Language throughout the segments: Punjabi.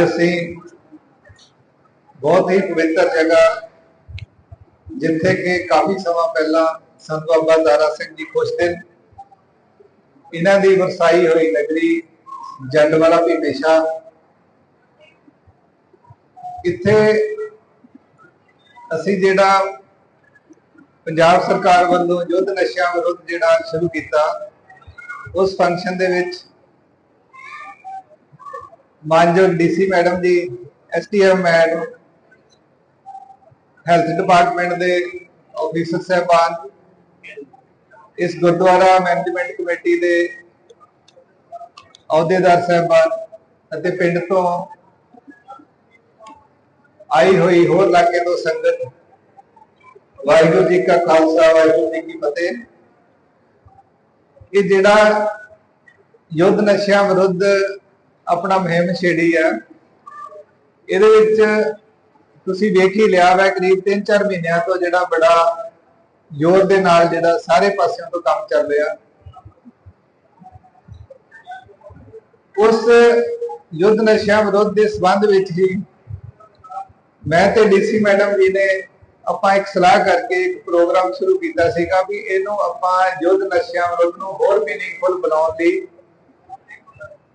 ਅੱਜ ਅਸੀਂ ਬਹੁਤ ਹੀ ਪਵਿੱਤਰ ਜਗ੍ਹਾ ਜਿੱਥੇ ਕਿ ਕਾਫੀ ਸਮਾਂ ਪਹਿਲਾਂ ਸੰਤ ਬਾਬਾ ਦਾਰਾ ਸਿੰਘ ਜੀ ਖੁਸ਼ਦਿਲ ਇਹਨਾਂ ਦੀ ਵਰਸਾਈ ਹੋਈ ਨਗਰੀ ਜੰਡਵਾਲਾ ਭੀਮੇਸ਼ਾ। ਇੱਥੇ ਅਸੀਂ ਜਿਹੜਾ ਪੰਜਾਬ ਸਰਕਾਰ ਵੱਲੋਂ ਯੁੱਧ ਨਸ਼ਿਆਂ ਵਿਰੁੱਧ ਜਿਹੜਾ ਸ਼ੁਰੂ ਕੀਤਾ, ਉਸ ਫੰਕਸ਼ਨ ਦੇ ਵਿੱਚ ਮਾਨਯੋਗ DC madam ji SDM madam health department ਦੇ ਆਫੀਸਰ ਸਹਿਬਾਨ, ਇਸ ਗੁਰਦੁਆਰਾ ਮੈਨੇਜਮੈਂਟ ਕਮੇਟੀ ਦੇ ਅਹੁਦੇਦਾਰ ਸਹਿਬਾਨ ਅਤੇ ਪਿੰਡ ਤੋਂ ਆਈ ਹੋਈ ਹੋਰ ਇਲਾਕੇ ਤੋਂ ਸੰਗਤ, ਵਾਹਿਗੁਰੂ ਜੀ ਕਾ ਖਾਲਸਾ, ਵਾਹਿਗੁਰੂ ਜੀ ਕੀ ਫਤਿਹ। ਇਹ ਜਿਹੜਾ ਯੁੱਧ ਨਸ਼ਿਆਂ ਵਿਰੁੱਧ ਆਪਣਾ ਮੁਹਿੰਮ ਛੇੜੀ ਆ। ਇਹਦੇ ਵਿੱਚ ਤੁਸੀਂ ਵੇਖ ਹੀ ਲਿਆ ਵੈ, ਕਰੀਬ 3-4 ਮਹੀਨਿਆਂ ਤੋਂ ਜਿਹੜਾ ਬੜਾ ਜ਼ੋਰ ਦੇ ਨਾਲ ਜਿਹੜਾ ਸਾਰੇ ਪਾਸਿਆਂ ਤੋਂ ਕੰਮ ਚੱਲ ਰਿਹਾ। ਉਸ ਯੁੱਧ ਨਸ਼ਿਆਂ ਵਿਰੁੱਧ ਦੇ ਸੰਬੰਧ ਵਿੱਚ ਹੀ ਮੈਂ ਤੇ ਡੀਸੀ ਮੈਡਮ ਜੀ ਨੇ ਆਪਾਂ ਇੱਕ ਸਲਾਹ ਕਰਕੇ ਇੱਕ ਪ੍ਰੋਗਰਾਮ ਸ਼ੁਰੂ ਕੀਤਾ ਸੀਗਾ ਵੀ ਇਹਨੂੰ ਆਪਾਂ ਯੁੱਧ ਨਸ਼ਿਆਂ ਵਿਰੁੱਧ ਨੂੰ ਹੋਰ ਮੀਨਿੰਗਫੁਲ ਬਣਾਉਣ ਲਈ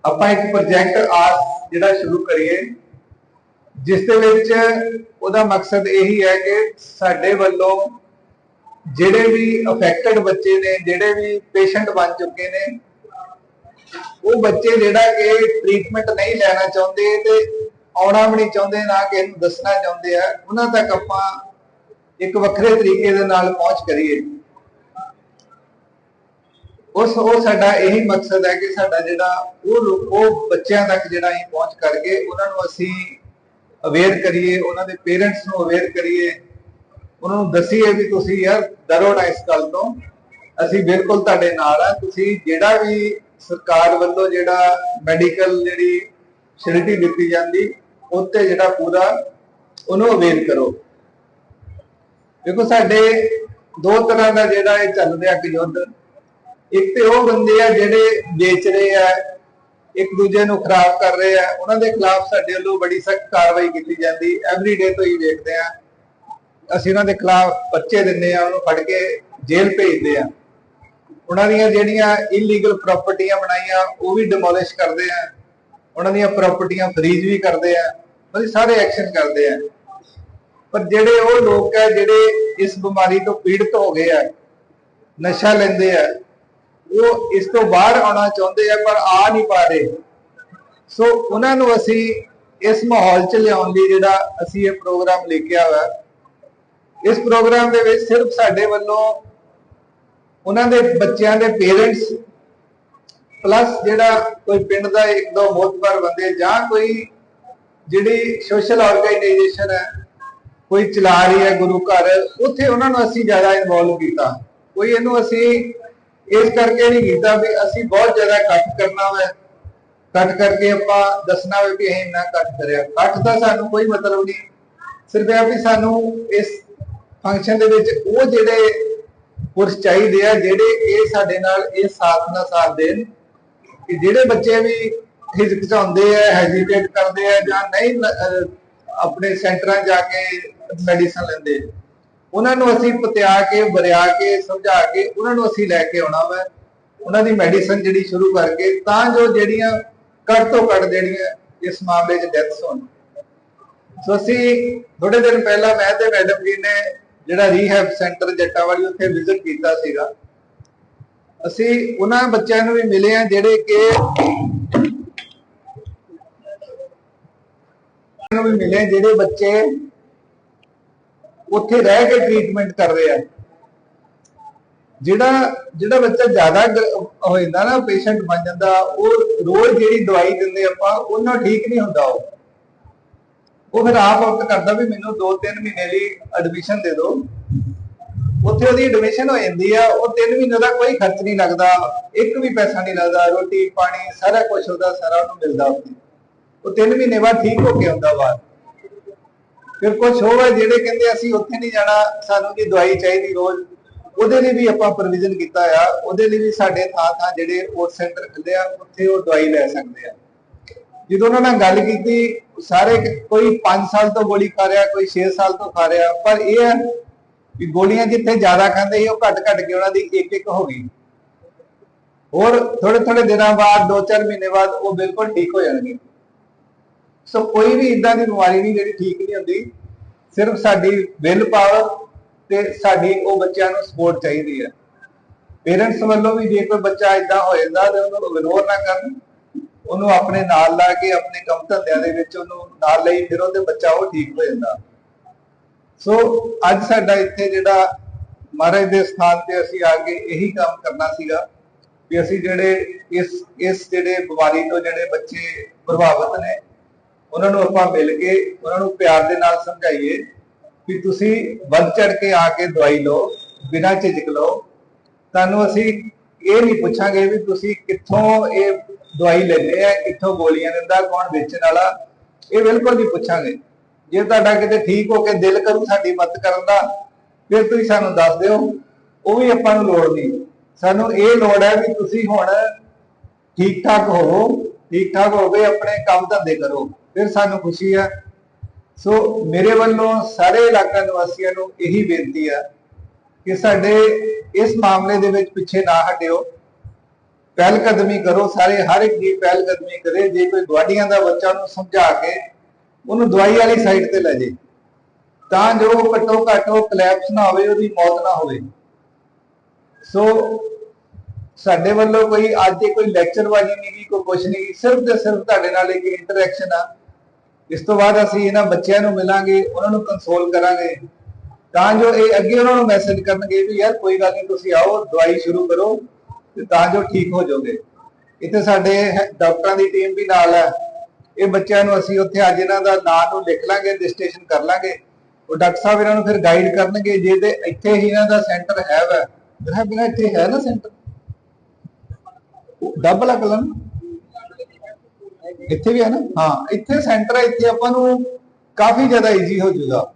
ਆਪਾਂ ਇੱਕ ਪ੍ਰੋਜੈਕਟ ਆਸ ਜਿਹੜਾ ਸ਼ੁਰੂ ਕਰੀਏ, ਜਿਸ ਦੇ ਵਿੱਚ ਉਹਦਾ ਮਕਸਦ ਇਹੀ ਹੈ ਕਿ ਸਾਡੇ ਵੱਲੋਂ ਜਿਹੜੇ ਵੀ ਅਫੈਕਟਡ ਬੱਚੇ ਨੇ, ਜਿਹੜੇ ਵੀ ਪੇਸ਼ੈਂਟ ਬਣ ਚੁੱਕੇ ਨੇ, ਉਹ ਬੱਚੇ ਜਿਹੜਾ ਕਿ ਟ੍ਰੀਟਮੈਂਟ ਨਹੀਂ ਲੈਣਾ ਚਾਹੁੰਦੇ ਤੇ ਆਉਣਾ ਵੀ ਨਹੀਂ ਚਾਹੁੰਦੇ, ਨਾ ਕਿ ਇਹਨੂੰ ਦੱਸਣਾ ਚਾਹੁੰਦੇ ਆ, ਉਹਨਾਂ ਤੱਕ ਆਪਾਂ ਇੱਕ ਵੱਖਰੇ ਤਰੀਕੇ ਦੇ ਨਾਲ ਪਹੁੰਚ ਕਰੀਏ। ਉਸ ਉਹ ਸਾਡਾ ਇਹੀ ਮਕਸਦ ਹੈ ਕਿ ਸਾਡਾ ਜਿਹੜਾ ਉਹ ਉਹ ਬੱਚਿਆਂ ਤੱਕ ਜਿਹੜਾ ਅਸੀਂ ਪਹੁੰਚ ਕਰਕੇ ਉਹਨਾਂ ਨੂੰ ਅਸੀਂ ਅਵੇਅਰ ਕਰੀਏ, ਉਹਨਾਂ ਦੇ ਪੇਰੈਂਟਸ ਨੂੰ ਅਵੇਅਰ ਕਰੀਏ। ਉਹਨਾਂ ਨੂੰ ਦਸੀਏ ਵੀ ਤੁਸੀਂ ਯਾਰ ਡਰੋ ਨਾ ਇਸ ਗੱਲ ਤੋਂ। ਅਸੀਂ ਬਿਲਕੁਲ ਤੁਹਾਡੇ ਨਾਲ ਆ ਤੁਸੀਂ ਜਿਹੜਾ ਵੀ ਸਰਕਾਰ ਵੱਲੋਂ ਜਿਹੜਾ ਮੈਡੀਕਲ ਜਿਹੜੀ ਫੈਸਿਲਿਟੀ ਦਿੱਤੀ ਜਾਂਦੀ, ਉੱਤੇ ਜਿਹੜਾ ਪੂਰਾ ਉਹਨੂੰ ਅਵੇਅਰ ਕਰੋ। ਦੇਖੋ, ਸਾਡੇ ਦੋ ਤਰ੍ਹਾਂ ਦਾ ਜਿਹੜਾ ਇਹ ਚੱਲ ਰਿਹਾ ਕਿ ਯੁੱਧ ਇੱਕ ਤੇ ਉਹ ਬੰਦੇ ਆ ਜਿਹੜੇ ਵੇਚ ਰਹੇ ਆ, ਇੱਕ ਦੂਜੇ ਨੂੰ ਖਰਾਬ ਕਰ ਰਹੇ ਆ। ਉਹਨਾਂ ਦੇ ਖਿਲਾਫ ਸਾਡੇ ਵੱਲੋਂ ਬੜੀ ਸਖਤ ਕਾਰਵਾਈ ਕੀਤੀ ਜਾਂਦੀ। ਐਵਰੀਡੇ ਤੋਂ ਹੀ ਵੇਖਦੇ ਆ। ਅਸੀਂ ਉਹਨਾਂ ਦੇ ਖਿਲਾਫ ਪਰਚੇ ਦਿੰਦੇ ਆ, ਉਹਨੂੰ ਫੜ ਕੇ ਜੇਲ੍ਹ ਭੇਜਦੇ ਆ। ਉਹਨਾਂ ਦੀਆਂ ਜਿਹੜੀਆਂ ਇਲੀਗਲ ਪ੍ਰਾਪਰਟੀਆਂ ਬਣਾਈਆਂ, ਉਹ ਵੀ ਡਿਮੋਲਿਸ਼ ਕਰਦੇ ਆ। ਉਹਨਾਂ ਦੀਆਂ ਪ੍ਰਾਪਰਟੀਆਂ ਫਰੀਜ਼ ਵੀ ਕਰਦੇ ਆ। ਮਤਲਬ ਸਾਰੇ ਐਕਸ਼ਨ ਕਰਦੇ ਆ। ਪਰ ਜਿਹੜੇ ਉਹ ਲੋਕ ਆ, ਜਿਹੜੇ ਇਸ ਬਿਮਾਰੀ ਤੋਂ ਪੀੜਤ ਹੋ ਗਏ ਆ, ਨਸ਼ਾ ਲੈਂਦੇ ਆ ਉਹ ਇਸ ਤੋਂ ਬਾਹਰ ਆਉਣਾ ਚਾਹੁੰਦੇ ਆ, ਪਰ ਆ ਨਹੀਂ ਪਾ ਰਹੇ। ਸੋ ਉਹਨਾਂ ਨੂੰ ਅਸੀਂ ਇਸ ਮਾਹੌਲ 'ਚ ਲਿਆਉਣ ਲਈ ਜਿਹੜਾ ਅਸੀਂ ਇਹ ਪ੍ਰੋਗਰਾਮ ਲੈ ਕੇ ਆਇਆ ਇਸ ਪ੍ਰੋਗਰਾਮ ਦੇ ਵਿੱਚ ਸਿਰਫ ਸਾਡੇ ਵੱਲੋਂ ਉਹਨਾਂ ਦੇ ਬੱਚਿਆਂ ਦੇ ਪੇਰੈਂਟਸ ਪਲੱਸ ਜਿਹੜਾ ਕੋਈ ਪਿੰਡ ਦਾ ਇੱਕ ਦੋ ਮੋਤਬਰ ਬੰਦੇ ਜਾਂ ਕੋਈ ਜਿਹੜੀ ਸੋਸ਼ਲ ਆਰਗੇਨਾਈਜੇਸ਼ਨ ਹੈ, ਕੋਈ ਚਲਾ ਰਹੀ ਹੈ ਗੁਰੂ ਘਰ, ਉੱਥੇ ਉਹਨਾਂ ਨੂੰ ਅਸੀਂ ਜ਼ਿਆਦਾ ਇਨਵੋਲਵ ਕੀਤਾ। ਕੋਈ ਇਹਨੂੰ ਅਸੀਂ ਇਸ ਕਰਕੇ ਨਹੀਂ ਕੀਤਾ ਵੀ ਅਸੀਂ ਬਹੁਤ ਜ਼ਿਆਦਾ ਕੱਟ ਕਰਨਾ ਵਾ। ਕੱਟ ਕਰਕੇ ਆਪਾਂ ਦੱਸਣਾ ਵੇ ਵੀ ਅਸੀਂ ਇੰਨਾ ਕੱਟ ਕਰਿਆ। ਕੱਟ ਦਾ ਸਾਨੂੰ ਕੋਈ ਮਤਲਬ ਨਹੀਂ। ਸਿਰਫ ਇਹ ਵੀ ਸਾਨੂੰ ਇਸ ਫੰਕਸ਼ਨ ਦੇ ਵਿੱਚ ਉਹ ਜਿਹੜੇ ਪੁਰਸ਼ ਚਾਹੀਦੇ ਆ, ਜਿਹੜੇ ਇਹ ਸਾਡੇ ਨਾਲ ਇਹ ਸਾਥ ਨਾਲ ਸਾਥ ਦੇਣ। ਕਿ ਜਿਹੜੇ ਬੱਚੇ ਵੀ ਹਿਚਕਿਚਾਉਂਦੇ ਆ ਹੈਜ਼ਿਟੇਟ ਕਰਦੇ ਆ ਜਾਂ ਨਹੀਂ ਆਪਣੇ ਸੈਂਟਰਾਂ ਜਾ ਕੇ ਮੈਡੀਸਨ ਲੈਂਦੇ। ਉਹਨਾਂ ਨੂੰ ਅਸੀਂ ਪਤਿਆ ਕੇ ਬਰਿਆ ਕੇ, ਸਮਝਾ ਕੇ ਉਹਨਾਂ ਨੂੰ ਅਸੀਂ ਲੈ ਕੇ ਆਉਣਾ ਵਾ। ਉਹਨਾਂ ਦੀ ਮੈਡੀਸਨ ਜਿਹੜੀ ਸ਼ੁਰੂ ਕਰਕੇ ਤਾਂ ਜੋ ਜਿਹੜੀਆਂ ਘੱਟ ਤੋਂ ਘੱਟ ਜਿਹੜੀਆਂ ਇਸ ਮਾਮਲੇ 'ਚ ਡੈਥਸ ਹੋਣ। ਸੋ ਅਸੀਂ ਥੋੜੇ ਦਿਨ ਪਹਿਲਾਂ ਮੈਂ ਤੇ ਮੈਡਮ ਜੀ ਨੇ ਜਿਹੜਾ ਰੀਹੈਬ ਸੈਂਟਰ ਜੱਟਾਵਾਲੀ ਉੱਥੇ ਵਿਜ਼ਿਟ ਕੀਤਾ ਸੀਗਾ। ਅਸੀਂ ਉਹਨਾਂ ਬੱਚਿਆਂ ਨੂੰ ਵੀ ਮਿਲੇ ਆ ਜਿਹੜੇ ਕਿ ਨੂੰ ਵੀ ਮਿਲੇ ਜਿਹੜੇ ਬੱਚੇ ਉੱਥੇ ਰਹਿ ਕੇ ਟ੍ਰੀਟਮੈਂਟ ਕਰ ਰਹੇ ਆ। ਜਿਹੜਾ ਜਿਹੜਾ ਬੱਚਾ ਜ਼ਿਆਦਾ ਹੋ ਜਾਂਦਾ ਨਾ ਪੇਸ਼ੈਂਟ ਬਣ ਜਾਂਦਾ, ਉਹ ਰੋਜ਼ ਜਿਹੜੀ ਦਵਾਈ ਦਿੰਦੇ ਆਪਾਂ, ਉਹਨਾਂ ਠੀਕ ਨਹੀਂ ਹੁੰਦਾ ਉਹ। ਉਹ ਫਿਰ ਆਪ ਆਪ ਕਰਦਾ ਵੀ ਮੈਨੂੰ 2-3 ਮਹੀਨੇ ਲਈ ਐਡਮਿਸ਼ਨ ਦੇ ਦਿਓ। ਉੱਥੇ ਉਹਦੀ ਐਡਮਿਸ਼ਨ ਹੋ ਜਾਂਦੀ ਆ, ਉਹ 3 ਮਹੀਨੇ ਦਾ ਕੋਈ ਖਰਚ ਨਹੀਂ ਲੱਗਦਾ, ਇੱਕ ਵੀ ਪੈਸਾ ਨਹੀਂ ਲੱਗਦਾ, ਰੋਟੀ, ਪਾਣੀ, ਸਾਰਾ ਕੁਝ ਉਹਦਾ ਸਾਰਾ ਉਹਨੂੰ ਮਿਲਦਾ ਉੱਥੇ। ਉਹ 3 ਮਹੀਨੇ ਬਾਅਦ ਠੀਕ ਹੋ ਕੇ ਆਉਂਦਾ ਬਾਹਰ। ਫਿਰ ਕੁਝ ਹੋਵੇ ਜਿਹੜੇ ਕਹਿੰਦੇ ਅਸੀਂ ਉੱਥੇ ਨਹੀਂ ਜਾਣਾ, ਸਾਨੂੰ ਜੀ ਦਵਾਈ ਚਾਹੀਦੀ ਰੋਜ਼। ਉਹਦੇ ਲਈ ਵੀ ਆਪਾਂ ਪ੍ਰੋਵੀਜ਼ਨ ਕੀਤਾ ਆ। ਉਹਦੇ ਲਈ ਵੀ ਸਾਡੇ ਥਾਂ ਥਾਂ ਜਿਹੜੇ ਹੋਰ ਸੈਂਟਰ ਖੁੱਲੇ ਆ, ਉੱਥੇ ਉਹ ਦਵਾਈ ਲੈ ਸਕਦੇ ਆ। ਜਦੋਂ ਉਹਨਾਂ ਨਾਲ ਗੱਲ ਕੀਤੀ, ਸਾਰੇ ਕੋਈ 5 ਸਾਲ ਤੋਂ ਗੋਲੀ ਖਾ ਰਿਹਾ, ਕੋਈ 6 ਸਾਲ ਤੋਂ ਖਾ ਰਿਹਾ, ਪਰ ਇਹ ਹੈ ਕਿ ਗੋਲੀਆਂ ਜਿੱਥੇ ਜ਼ਿਆਦਾ ਖਾਂਦੇ ਸੀ, ਉਹ ਘੱਟ ਘੱਟ ਕੇ ਉਹਨਾਂ ਦੀ ਇੱਕ ਇੱਕ ਹੋ ਗਈ। ਹੋਰ ਥੋੜੇ ਥੋੜੇ ਦਿਨਾਂ ਬਾਅਦ 2-4 ਮਹੀਨੇ ਬਾਅਦ ਉਹ ਬਿਲਕੁਲ ਠੀਕ ਹੋ ਜਾਣਗੇ। ਸੋ ਕੋਈ ਵੀ ਇਦਾਂ ਦੀ ਬਿਮਾਰੀ ਨਹੀਂ ਜਿਹੜੀ ਠੀਕ ਨਹੀਂ ਹੁੰਦੀ। ਸਿਰਫ ਸਾਡੀ ਵਿਲ ਪਾਵਰ ਤੇ ਸਾਡੀ ਉਹ ਬੱਚਿਆਂ ਨੂੰ ਸਪੋਰਟ ਚਾਹੀਦੀ ਹੈ। ਪੇਰੈਂਟਸ ਵੱਲੋਂ ਵੀ ਜੇ ਕੋਈ ਬੱਚਾ ਇਦਾਂ ਹੋ ਜਾਂਦਾ ਤੇ ਉਹਨੂੰ ਇਗਨੋਰ ਨਾ ਕਰਨ, ਉਹਨੂੰ ਆਪਣੇ ਨਾਲ ਲਾ ਕੇ, ਆਪਣੇ ਕੰਮ ਧੰਦਿਆਂ ਦੇ ਵਿੱਚ ਉਹਨੂੰ ਨਾਲ ਲਈ ਫਿਰੋ ਤੇ ਬੱਚਾ ਉਹ ਠੀਕ ਹੋ ਜਾਂਦਾ। ਸੋ ਅੱਜ ਸਾਡਾ ਇੱਥੇ ਜਿਹੜਾ ਮਹਾਰਾਜ ਦੇ ਸਥਾਨ ਤੇ ਅਸੀਂ ਆ ਕੇ ਇਹੀ ਕੰਮ ਕਰਨਾ ਸੀਗਾ ਕਿ ਅਸੀਂ ਜਿਹੜੇ ਇਸ ਇਸ ਜਿਹੜੇ ਬਿਮਾਰੀ ਤੋਂ ਜਿਹੜੇ ਬੱਚੇ ਪ੍ਰਭਾਵਿਤ ਨੇ ਉਹਨਾਂ ਨੂੰ ਆਪਾਂ ਮਿਲ ਕੇ ਉਹਨਾਂ ਨੂੰ ਪਿਆਰ ਦੇ ਨਾਲ ਸਮਝਾਈਏ ਕਿ ਤੁਸੀਂ ਵੱਧ ਚੜ ਕੇ ਆ ਕੇ ਦਵਾਈ ਲਓ, ਬਿਨਾਂ ਝਿਜਕ ਲਓ। ਤੁਹਾਨੂੰ ਅਸੀਂ ਇਹ ਨਹੀਂ ਪੁੱਛਾਂਗੇ ਵੀ ਤੁਸੀਂ ਕਿੱਥੋਂ ਇਹ ਦਵਾਈ ਲੈਂਦੇ ਆ, ਕਿੱਥੋਂ ਗੋਲੀਆਂ ਦਿੰਦਾ, ਕੌਣ ਵੇਚਣ ਵਾਲਾ। ਇਹ ਬਿਲਕੁਲ ਨਹੀਂ ਪੁੱਛਾਂਗੇ। ਜੇ ਤੁਹਾਡਾ ਕਿਤੇ ਠੀਕ ਹੋ ਕੇ ਦਿਲ ਕਰੂ ਸਾਡੀ ਮਦਦ ਕਰਨ ਦਾ, ਫਿਰ ਤੁਸੀਂ ਸਾਨੂੰ ਦੱਸ ਦਿਓ। ਉਹ ਵੀ ਆਪਾਂ ਨੂੰ ਲੋੜ ਨਹੀਂ। ਸਾਨੂੰ ਇਹ ਲੋੜ ਹੈ ਵੀ ਤੁਸੀਂ ਹੁਣ ਠੀਕ ਠਾਕ ਹੋਵੋ। ਠੀਕ ਠਾਕ ਹੋ ਕੇ ਆਪਣੇ ਕੰਮ ਧੰਦੇ ਕਰੋ, ਫਿਰ ਸਾਨੂੰ ਖੁਸ਼ੀ ਹੈ ਸੋ ਮੇਰੇ ਵੱਲੋਂ ਸਾਰੇ ਇਲਾਕਾ ਨਿਵਾਸੀਆਂ ਨੂੰ ਇਹੀ ਬੇਨਤੀ ਹੈ ਕਿ ਸਾਡੇ ਇਸ ਮਾਮਲੇ ਦੇ ਵਿੱਚ ਪਿੱਛੇ ਨਾ ਹਟਿਓ। ਪਹਿਲ ਕਦਮੀ ਕਰੋ, ਸਾਰੇ, ਹਰ ਇੱਕ ਦੀ ਪਹਿਲ ਕਦਮੀ ਕਰੇ, ਜੇ ਕੋਈ ਗਵਾਡੀਆਂ ਦਾ ਬੱਚਾ ਨੂੰ ਸਮਝਾ ਕੇ ਉਹਨੂੰ ਦਵਾਈ ਵਾਲੀ ਸਾਈਡ ਤੇ ਲੈ ਜੇ, ਤਾਂ ਜੋ ਘੱਟੋ ਘੱਟ ਉਹ ਕਲੈਪਸ ਨਾ ਹੋਵੇ, ਉਹਦੀ ਮੌਤ ਨਾ ਹੋਵੇ। ਸੋ ਸਾਡੇ ਵੱਲੋਂ ਕੋਈ ਅੱਜ ਦੇ ਕੋਈ ਲੈਕਚਰ ਵਾਜੀ ਨਹੀਂ ਗੀ ਕੋਈ ਕੁਛ ਨਹੀਂ ਸਿਰਫ ਤੇ ਸਿਰਫ ਤੁਹਾਡੇ ਨਾਲ ਇੱਕ ਇੰਟਰੈਕਸ਼ਨ ਆ। ਇਸ ਤੋਂ ਬਾਅਦ ਅਸੀਂ ਇਹਨਾਂ ਬੱਚਿਆਂ ਨੂੰ ਮਿਲਾਂਗੇ, ਉਹਨਾਂ ਨੂੰ ਕੰਸੋਲ ਕਰਾਂਗੇ। ਤਾਂ ਜੋ ਇਹ ਅੱਗੇ ਉਹਨਾਂ ਨੂੰ ਮੈਸੇਜ ਕਰਨਗੇ ਵੀ ਯਾਰ ਕੋਈ ਗੱਲ ਨਹੀਂ, ਤੁਸੀਂ ਆਓ, ਦਵਾਈ ਸ਼ੁਰੂ ਕਰੋ ਤੇ ਤਾਂ ਜੋ ਠੀਕ ਹੋ ਜਾਓਗੇ। ਇੱਥੇ ਸਾਡੇ ਡਾਕਟਰਾਂ ਦੀ ਟੀਮ ਵੀ ਨਾਲ ਹੈ। ਇਹ ਬੱਚਿਆਂ ਨੂੰ ਅਸੀਂ ਉੱਥੇ ਅੱਜ ਇਹਨਾਂ ਦਾ ਨਾਂ ਨੂੰ ਲਿਖ ਲਾਂਗੇ ਰਜਿਸਟ੍ਰੇਸ਼ਨ ਕਰ ਲਾਂਗੇ। ਉਹ ਡਾਕਟਰ ਸਾਹਿਬ ਇਹਨਾਂ ਨੂੰ ਫਿਰ ਗਾਈਡ ਕਰਨਗੇ ਜੇ ਤੇ ਇੱਥੇ ਹੀ ਇਹਨਾਂ ਦਾ ਸੈਂਟਰ ਹੈ ਵਾ ਬਿਨਾ ਇੱਥੇ ਹੈ ਨਾ ਸੈਂਟਰ ਡਬਲ ਅਕਲਨ ਇੱਥੇ ਵੀ ਹੈ ਨਾ? ਹਾਂ, ਇੱਥੇ ਸੈਂਟਰ ਹੈ ਇੱਥੇ ਆਪਾਂ ਨੂੰ ਕਾਫੀ ਜ਼ਿਆਦਾ ਈਜ਼ੀ ਹੋ ਜਾਊਗਾ।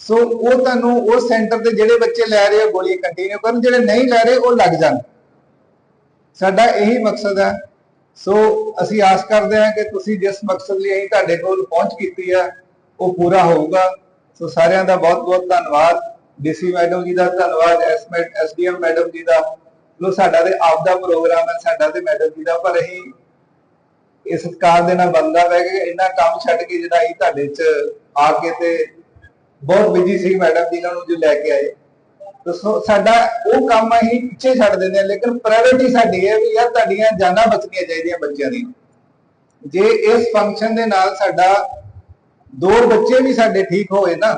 ਸੋ ਉਹ ਤੁਹਾਨੂੰ ਉਸ ਸੈਂਟਰ ਤੇ ਜਿਹੜੇ ਬੱਚੇ ਲੈ ਰਹੇ ਆ ਗੋਲੀ ਕੰਟੀਨਿਊ ਕਰਨ, ਜਿਹੜੇ ਨਹੀਂ ਲੈ ਰਹੇ, ਉਹ ਲੱਗ ਜਾਣ। ਸਾਡਾ ਇਹੀ ਮਕਸਦ ਹੈ। ਸੋ ਅਸੀਂ ਆਸ ਕਰਦੇ ਹਾਂ ਕਿ ਤੁਸੀਂ ਜਿਸ ਮਕਸਦ ਲਈ ਅਸੀਂ ਤੁਹਾਡੇ ਕੋਲ ਪਹੁੰਚ ਕੀਤੀ ਹੈ ਉਹ ਪੂਰਾ ਹੋਊਗਾ। ਸੋ ਸਾਰਿਆਂ ਦਾ ਬਹੁਤ ਬਹੁਤ ਧੰਨਵਾਦ ਡੀਸੀ ਮੈਡਮ ਜੀ ਦਾ ਧੰਨਵਾਦ ਐਸਡੀਐਮ ਮੈਡਮ ਜੀ ਦਾ। ਲੋ, ਸਾਡਾ ਤੇ ਆਪ ਦਾ ਪ੍ਰੋਗਰਾਮ ਹੈ, ਸਾਡਾ ਤੇ ਮੈਡਮ ਜੀ ਦਾ, ਪਰ ਅਸੀਂ ਇਸ ਸਤਕਾਰ ਦੇ ਨਾਲ ਬੰਦਾ ਬਹਿ ਕੇ ਇੰਨਾ ਕੰਮ ਛੱਡ ਕੇ ਜਿਹੜਾ ਅਸੀਂ ਤੁਹਾਡੇ ਚ ਆ ਕੇ ਤੇ ਬਹੁਤ ਬਿਜ਼ੀ ਸੀ ਮੈਡਮ ਜੀ ਨੂੰ ਜੋ ਲੈ ਕੇ ਆਏ। ਦੱਸੋ ਸਾਡਾ ਉਹ ਕੰਮ ਅਸੀਂ ਪਿੱਛੇ ਛੱਡ ਦਿੰਦੇ ਹਾਂ, ਲੇਕਿਨ ਪ੍ਰਾਇੋਰਟੀ ਸਾਡੀ ਹੈ ਵੀ ਯਾਰ ਤੁਹਾਡੀਆਂ ਜਾਨਾਂ ਬਚਣੀਆਂ ਚਾਹੀਦੀਆਂ ਬੱਚਿਆਂ ਦੀ ਜੇ ਇਸ ਫੰਕਸ਼ਨ ਦੇ ਨਾਲ ਸਾਡਾ ਦੋ ਬੱਚੇ ਵੀ ਸਾਡੇ ਠੀਕ ਹੋਏ ਨਾ,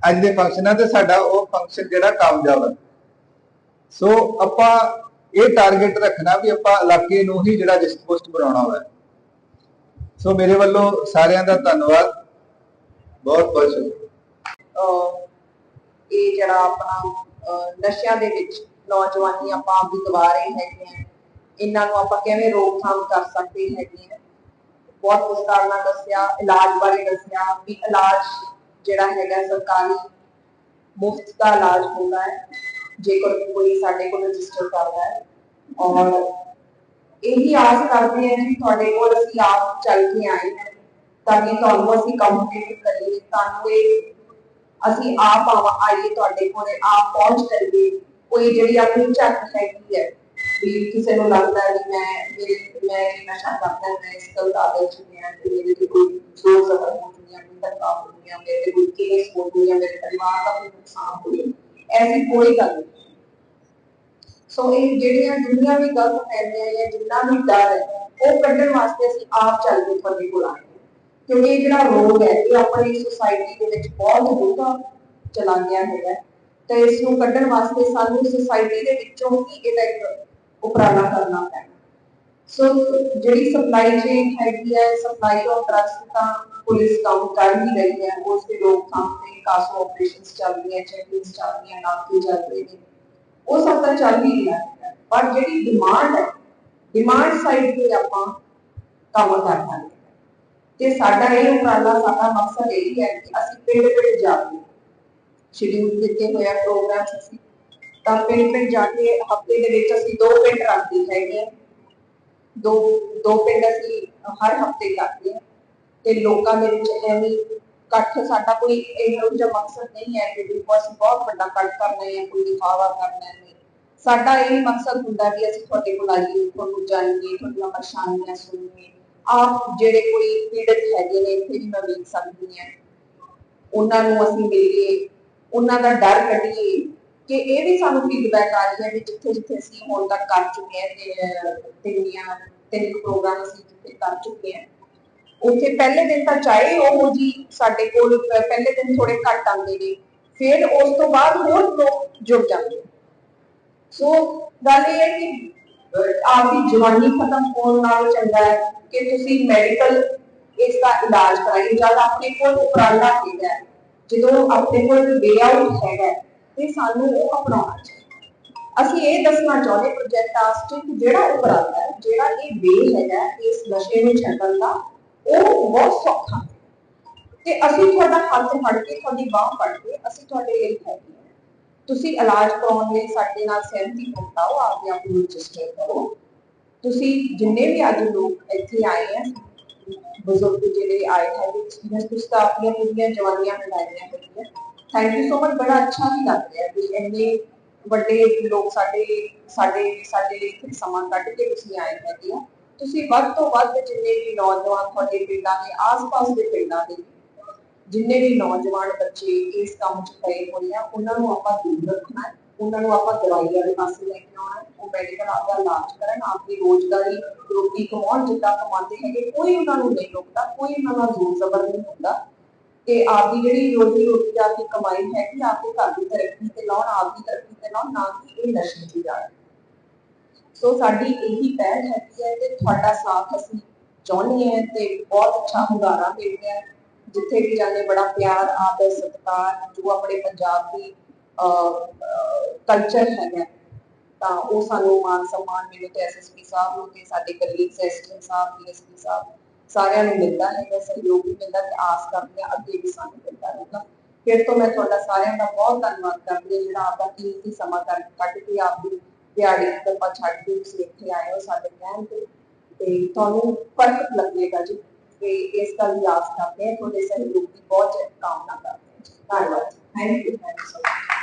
ਅੱਜ ਦੇ ਫੰਕਸ਼ਨਾਂ ਤੇ ਸਾਡਾ ਉਹ ਫੰਕਸ਼ਨ ਜਿਹੜਾ ਕਾਮਯਾਬ ਹੈ। ਸੋ ਆਪਾਂ ਇਹ ਟਾਰਗੇਟ ਰੱਖਣਾ ਵੀ ਆਪਾਂ ਇਲਾਕੇ ਨੂੰ ਹੀ ਜਿਹੜਾ ਰਿਸਪੋਸਟ ਬਣਾਉਣਾ ਹੋਵੇ ਸੋ ਮੇਰੇ ਵੱਲੋਂ ਸਾਰਿਆਂ ਦਾ ਧੰਨਵਾਦ। ਬਹੁਤ ਬਹੁਤ ਸ਼ੁਕਰੀਆ। ਇਹ ਜਿਹੜਾ ਆਪਣਾ ਨਸ਼ਿਆਂ ਦੇ ਵਿੱਚ ਨੌਜਵਾਨੀ ਆਪਾਂ ਆਪਦੀ ਗਵਾ ਰਹੇ ਹੈਗੇ ਆ ਇਹਨਾਂ ਨੂੰ ਆਪਾਂ ਕਿਵੇਂ ਰੋਕਥਾਮ ਕਰ ਸਕਦੇ ਹੈਗੇ ਆ ਬਹੁਤ ਵਿਸਤਾਰ ਨਾਲ ਦੱਸਿਆ, ਇਲਾਜ ਬਾਰੇ ਦੱਸਿਆ ਵੀ ਇਲਾਜ ਜਿਹੜਾ ਹੈਗਾ ਸਰਕਾਰੀ ਮੁਫਤ ਦਾ ਇਲਾਜ ਹੁੰਦਾ ਹੈ। ਜੇਕਰ ਕੋਈ ਸਾਡੇ ਕੋਲ ਰਜਿਸਟਰ ਕਰਦਾ ਹੈ। ਔਰ ਇਹੀ ਆਸ ਕਰਦੇ ਹਾਂ ਕਿ ਤੁਹਾਡੇ ਕੋਲ ਅਸੀਂ ਆਪ ਚੱਲ ਕੇ ਆਏ ਹਾਂ, ਤਾਂ ਕਿ ਤੁਹਾਨੂੰ ਅਸੀਂ ਕਮਿਊਨੀਕੇਟ ਕਰੀਏ ਤੁਹਾਨੂੰ ਇਹ ਅਸੀਂ ਆਪ ਆਵਾ ਆਈਏ, ਤੁਹਾਡੇ ਕੋਲੇ ਆਪ ਪਹੁੰਚ ਕਰੀਏ। ਕੋਈ ਜਿਹੜੀ ਆਪਣੀ ਝੱਕ ਹੈਗੀ ਹੈ, ਵੀ ਕਿਸੇ ਨੂੰ ਲੱਗਦਾ ਹੈ ਵੀ ਮੈਂ, ਮੇਰੇ, ਮੈਂ ਇਹ ਨਸ਼ਾ ਕਰਦਾ, ਮੈਂ ਇਸ ਗੱਲ ਦਾ ਆਦਤ ਚ ਹਾਂ ਤੇ ਮੇਰੇ ਤੇ ਕੋਈ ਜ਼ੋਰ ਜ਼ਬਰ ਹੋ ਦੁਨੀਆ ਕੋਈ ਧੱਕਾ ਹੋ ਦੁਨੀਆ ਮੇਰੇ ਤੇ ਕੋਈ ਕੇਸ ਹੋ ਦੁਨੀਆ ਐਸੀ ਕੋਈ ਗੱਲ ਨਹੀਂ। ਸੋ ਇਹ ਜਿਹੜੀਆਂ ਜਿੰਨੀਆਂ ਵੀ ਗਲਤ ਫਹਿਮੀਆਂ ਜਾਂ ਜਿੰਨਾ ਵੀ ਡਰ ਹੈ, ਉਹ ਕੱਢਣ ਵਾਸਤੇ ਅਸੀਂ ਆਪ ਚੱਲ ਕੇ ਤੁਹਾਡੇ ਕੋਲ ਆਏ ਕਿਉਂਕਿ ਇਹ ਜਿਹੜਾ ਰੋਗ ਹੈ, ਇਹ ਆਪਣੀ ਸੁਸਾਇਟੀ ਦੇ ਵਿੱਚ ਬਹੁਤ ਡੂੰਘਾ ਚਲਾ ਗਿਆ ਹੈਗਾ ਤੇ ਇਸ ਨੂੰ ਕੱਢਣ ਵਾਸਤੇ ਸਾਨੂੰ ਸੁਸਾਇਟੀ ਦੇ ਵਿੱਚੋਂ ਹੀ ਇਹਦਾ ਇੱਕ ਉਪਰਾਲਾ ਕਰਨਾ ਪੈਣਾ। ਸੋ ਜਿਹੜੀ ਸਪਲਾਈ ਚੇਨ ਹੈਗੀ ਹੈ ਸਪਲਾਈ ਆਫ ਡਰੱਗਸ ਤਾਂ ਪੁਲਿਸ ਕੰਮ ਕਰ ਹੀ ਰਹੀ ਹੈ। ਉਸ ਦੇ ਰੋਕਥਾਮ ਤੇ ਕਾਸੋ ਆਪਰੇਸ਼ਨਸ ਚੱਲ ਰਹੀਆਂ ਚੈਕਿੰਗਸ ਚੱਲ ਰਹੀਆਂ, ਨਾਕੇ ਚੱਲ ਰਹੇ ਨੇ। ਉਹ ਸਭ ਤਾਂ ਚੱਲ ਹੀ ਰਿਹਾ ਹੈ। ਪਰ ਜਿਹੜੀ ਡਿਮਾਂਡ ਹੈ ਡਿਮਾਂਡ ਸਾਈਡ ਤੇ ਆਪਾਂ ਕੰਮ ਕਰਨਾ ਹੈ। ਤੇ ਸਾਡਾ ਇਹ ਉਪਰਾਲਾ, ਸਾਡਾ ਮਕਸਦ ਇਹ ਹੈ ਕਿ ਅਸੀਂ ਪਿੰਡ ਪਿੰਡ ਜਾ ਕੇ ਸ਼ਡਿਊਲ ਦਿੱਤੇ ਹੋਇਆ ਪ੍ਰੋਗਰਾਮ ਅਸੀਂ। ਤਾਂ ਪਿੰਡ ਪਿੰਡ ਜਾ ਕੇ ਹਫ਼ਤੇ ਦੇ ਵਿੱਚ ਅਸੀਂ ਦੋ ਪਿੰਡ ਰੱਖਦੇ ਹੈਗੇ ਦੋ ਦੋ ਪਿੰਡ ਅਸੀਂ ਹਰ ਹਫ਼ਤੇ ਕਰਦੇ ਹਾਂ। ਤੇ ਲੋਕਾਂ ਦੇ ਵਿੱਚ ਐਵੇਂ ਇਕੱਠ ਸਾਡਾ ਕੋਈ ਇਹੋ ਜਿਹਾ ਮਕਸਦ ਨਹੀਂ ਹੈ ਕਿ ਵੀ ਅਸੀਂ ਬਹੁਤ ਵੱਡਾ ਇਕੱਠ ਕਰਨਾ ਹੈ, ਕੋਈ ਦਿਖਾਵਾ ਕਰਨਾ ਹੈ ਸਾਡਾ ਇਹ ਮਕਸਦ ਹੁੰਦਾ ਵੀ ਅਸੀਂ ਤੁਹਾਡੇ ਕੋਲ ਆਈਏ, ਤੁਹਾਨੂੰ ਜਾਣੀਏ ਤੁਹਾਡੀਆਂ ਪਰੇਸ਼ਾਨੀਆਂ ਸੁਣੀਏ। ਆਪ ਜਿਹੜੇ ਕੋਈ ਪੀੜਤ ਹੈਗੇ ਨੇ, ਇੱਥੇ ਵੀ ਮੈਂ ਵੇਖ ਸਕਦੀ ਹਾਂ। ਉਹਨਾਂ ਨੂੰ ਅਸੀਂ ਮਿਲੀਏ, ਉਹਨਾਂ ਦਾ ਡਰ ਕੱਢੀਏ। ਕਿ ਇਹ ਵੀ ਸਾਨੂੰ ਫੀਡਬੈਕ ਆ ਰਹੀ ਹੈ ਵੀ ਜਿੱਥੇ ਜਿੱਥੇ ਅਸੀਂ ਹੁਣ ਤੱਕ ਕਰ ਚੁੱਕੇ ਹਾਂ ਤੇ ਤਿੰਨੀਆਂ, ਤਿੰਨ ਪ੍ਰੋਗਰਾਮ ਅਸੀਂ ਜਿੱਥੇ ਕਰ ਚੁੱਕੇ ਹਾਂ। ਉੱਥੇ ਪਹਿਲੇ ਦਿਨ ਤਾਂ ਚਾਹੇ ਉਹ ਜੀ ਸਾਡੇ ਕੋਲ ਪਹਿਲੇ ਦਿਨ ਥੋੜੇ ਘੱਟ ਆਉਂਦੇ ਨੇ, ਫਿਰ ਉਸ ਤੋਂ ਬਾਅਦ ਹੋਰ ਲੋਕ ਜੁੜ ਜਾਂਦੇ ਸੋ ਗੱਲ ਇਹ ਹੈ ਕਿ ਆਪਦੀ ਜਵਾਨੀ ਖਤਮ ਹੋਣ ਨਾਲ ਚੰਗਾ ਹੈ ਕਿ ਤੁਸੀਂ ਮੈਡੀਕਲ ਇਸ ਦਾ ਇਲਾਜ ਕਰਾਈਏ, ਜਦ ਆਪਣੇ ਕੋਲ ਉਪਰਾਲਾ ਹੈਗਾ ਜਦੋਂ ਆਪਣੇ ਕੋਲ ਵੇ ਆਊਟ ਹੈਗਾ ਤੇ ਸਾਨੂੰ ਉਹ ਅਪਣਾਉਣਾ ਚਾਹੀਦਾ। ਅਸੀਂ ਇਹ ਦੱਸਣਾ ਚਾਹੁੰਦੇ ਪ੍ਰੋਜੈਕਟ ਆਸਟ ਜਿਹੜਾ ਉਪਰਾਲਾ ਹੈ, ਜਿਹੜਾ ਇਹ ਵੇ ਹੈਗਾ ਇਸ ਨਸ਼ੇ ਨੂੰ ਛੱਡਣ ਦਾ, ਉਹ ਬਹੁਤ ਸੌਖਾ ਤੇ ਅਸੀਂ ਤੁਹਾਡਾ ਹੱਥ ਫੜ ਕੇ, ਤੁਹਾਡੀ ਬਾਹ ਫੜ ਕੇ ਅਸੀਂ ਤੁਹਾਡੇ ਲਈ ਹੈਗੇ ਤੁਸੀਂ ਇਲਾਜ ਕਰਾਉਣ ਲਈ ਸਾਡੇ ਨਾਲ ਸਹਿਮਤੀ ਪ੍ਰਗਟਾਓ ਆਪਦੇ ਆਪ ਨੂੰ ਰਜਿਸਟਰ ਕਰੋ। ਤੁਸੀਂ ਜਿੰਨੇ ਵੀ ਅੱਜ ਲੋਕ ਇੱਥੇ ਆਏ ਆ, ਬਜ਼ੁਰਗ ਜਿਹੜੇ ਆਏ ਹੈ ਐਕਸਪੀਰੀਅੰਸ ਤੁਸੀਂ ਤਾਂ ਆਪਣੀਆਂ ਪੂਰੀਆਂ ਜਵਾਨੀਆਂ ਕਢਾਈਆਂ ਹੋਈਆਂ ਥੈਂਕ ਯੂ ਸੋ ਮਚ ਬੜਾ ਅੱਛਾ ਵੀ ਲੱਗ ਰਿਹਾ ਵੀ ਇੰਨੇ ਵੱਡੇ ਲੋਕ ਸਾਡੇ ਸਾਡੇ ਸਾਡੇ ਇੱਥੇ ਸਮਾਂ ਕੱਢ ਕੇ ਤੁਸੀਂ ਆਏ ਹੈਗੇ ਆ ਤੁਸੀਂ ਵੱਧ ਤੋਂ ਵੱਧ ਜਿੰਨੇ ਵੀ ਨੌਜਵਾਨ ਤੁਹਾਡੇ ਪਿੰਡਾਂ ਦੇ, ਆਸ-ਪਾਸ ਦੇ ਪਿੰਡਾਂ ਦੇ, ਜਿੰਨੇ ਵੀ ਨੌਜਵਾਨ ਬੱਚੇ ਇਸ ਕੰਮ 'ਚ ਪਏ ਹੋਏ ਆ, ਉਹਨਾਂ ਨੂੰ ਆਪਾਂ ਦੂਰ ਰੱਖਣਾ ਉਹਨਾਂ ਨੂੰ ਆਪਾਂ ਦਵਾਈ ਵਾਲੇ ਪਾਸੇ ਲੈ ਕੇ ਆਉਣਾ ਉਹ ਮੈਡੀਕਲ ਆਪਦਾ ਇਲਾਜ ਕਰਨ, ਆਪਦੀ ਰੋਜ਼ਗਾਰੀ ਰੋਟੀ ਕਮਾਉਣ ਜਿੱਦਾਂ ਕਮਾਉਂਦੇ ਹੈਗੇ, ਕੋਈ ਉਹਨਾਂ ਨੂੰ ਨਹੀਂ ਰੋਕਦਾ, ਕੋਈ ਉਹਨਾਂ ਨਾਲ ਜ਼ੋਰ ਜ਼ਬਰ ਨਹੀਂ ਹੁੰਦਾ। ਤੇ ਆਪਦੀ ਜਿਹੜੀ ਰੋਜੀ ਰੋਟੀ ਆਪਦੀ ਕਮਾਈ ਹੈਗੀ ਆਪਦੇ ਘਰ ਦੀ ਤਰੱਕੀ ਤੇ ਲਾਉਣ, ਆਪਦੀ ਤਰੱਕੀ ਤੇ ਲਾਉਣ, ਨਾ ਕਿ ਇਹ ਨਸ਼ੇ 'ਚ ਜਾਣ ਸੋ ਸਾਡੀ ਇਹੀ ਪਹਿਲ ਹੈਗੀ ਹੈ ਤੇ ਤੁਹਾਡਾ ਸਾਥ ਅਸੀਂ ਚਾਹੁੰਦੇ ਹਾਂ ਤੇ ਬਹੁਤ ਅੱਛਾ ਹੁੰਗਾਰਾ ਮਿਲ ਹੈ। ਜਿੱਥੇ ਵੀ ਜਾਂਦੇ ਬੜਾ ਪਿਆਰ, ਆਦਰ, ਸਤਿਕਾਰ ਜੋ ਆਪਣੇ ਪੰਜਾਬ ਦੀ ਕਲਚਰ ਹੈਗਾ। ਤਾਂ ਉਹ ਸਾਨੂੰ ਮਾਨ ਸਨਮਾਨ ਮਿਲੇ ਤੇ ਐਸਐਸਪੀ ਸਾਹਿਬ ਨੂੰ ਤੇ ਸਾਡੇ ਕਲੀਗਸ ਐਸਪੀ ਸਾਹਿਬ ਡੀਐਸਪੀ ਸਾਹਿਬ ਸਾਰਿਆਂ ਨੂੰ ਮਿਲਦਾ ਹੈਗਾ ਸਹਿਯੋਗ ਵੀ ਮਿਲਦਾ ਤੇ ਆਸ ਕਰਦੇ ਹਾਂ ਅੱਗੇ ਵੀ ਸਾਨੂੰ ਮਿਲਦਾ ਰਹੇਗਾ ਫਿਰ ਤੋਂ ਮੈਂ ਤੁਹਾਡਾ ਸਾਰਿਆਂ ਦਾ ਬਹੁਤ ਧੰਨਵਾਦ ਕਰਦੀ ਹਾਂ ਜਿਹੜਾ ਆਪਦਾ ਕੀਮਤੀ ਸਮਾਂ ਕੱਢ ਕੱਢ ਕੇ ਆਪਦੀ ਦਿਹਾੜੀ ਤੇ ਆਪਾਂ ਛੱਡ ਕੇ ਤੁਸੀਂ ਇੱਥੇ ਆਏ ਹੋ ਸਾਡੇ ਕਹਿਣ ਤੇ ਤੇ ਤੁਹਾਨੂੰ ਫ਼ਰਕ ਲੱਗੇਗਾ ਜੀ ਤੇ ਇਸ ਗੱਲ ਦੀ ਆਸ ਕਰਦੇ ਹਾਂ ਤੁਹਾਡੇ ਸਹਿਯੋਗ ਦੀ ਬਹੁਤ ਕਾਮਨਾ ਕਰਦੇ ਹਾਂ ਧੰਨਵਾਦ thank you thank you so much